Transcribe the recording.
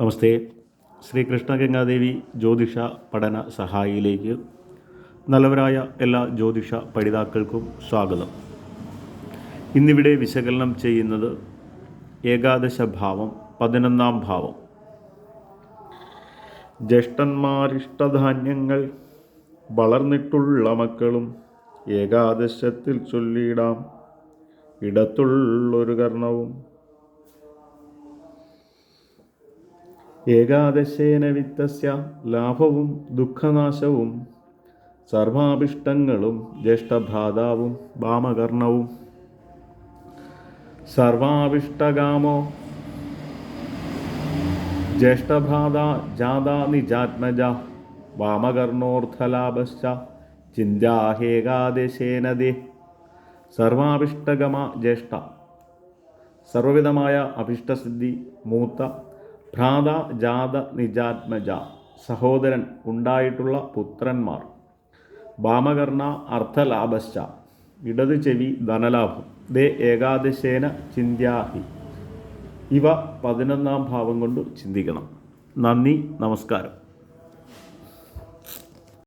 നമസ്തേ. ശ്രീ കൃഷ്ണഗംഗാദേവി ജ്യോതിഷ പഠന സഹായിയിലേക്ക് നല്ലവരായ എല്ലാ ജ്യോതിഷ പഠിതാക്കൾക്കും സ്വാഗതം. ഇന്നിവിടെ വിശകലനം ചെയ്യുന്നത് ഏകാദശ ഭാവം പതിനൊന്നാം ഭാവം. ജ്യേഷ്ഠന്മാരിഷ്ടധാന്യങ്ങൾ വളർന്നിട്ടുള്ള മക്കളും ഏകാദശത്തിൽ ചൊല്ലിയിടാം ഇടത്തുള്ളൊരു കർണവും ഏകാദശേന വിത്തസ്യ ലാഭവും ദുഃഖനാശവും സർവാഭിഷ്ടങ്ങളും ജ്യേഷ്ഠഭാതാവും വാമകർണവും. സർവാഭിഷ്ടകാമോ? ജ്യേഷ്ഠഭാത ജാതാ നിജാത്മജ വാമകർണോർത്ഥലാഭശ്ച ചിന്താഹേകാദശേനദേ സർവാഭിഷ്ടഗമ ജ്യേഷ്ഠ. സർവവിധമായ അഭിഷ്ടസിദ്ധി മൂത്ത ഭ്രാത ജാത നിജാത്മജ സഹോദരൻ ഉണ്ടായിട്ടുള്ള പുത്രന്മാർ. വാമകർണ അർത്ഥലാഭശ്ച ഇടത് ചെവി ധനലാഭം ദേ ഏകാദശേന ചിന്ത്യാഹി. ഇവ പതിനൊന്നാം ഭാവം കൊണ്ട് ചിന്തിക്കണം. നന്ദി നമസ്കാരം.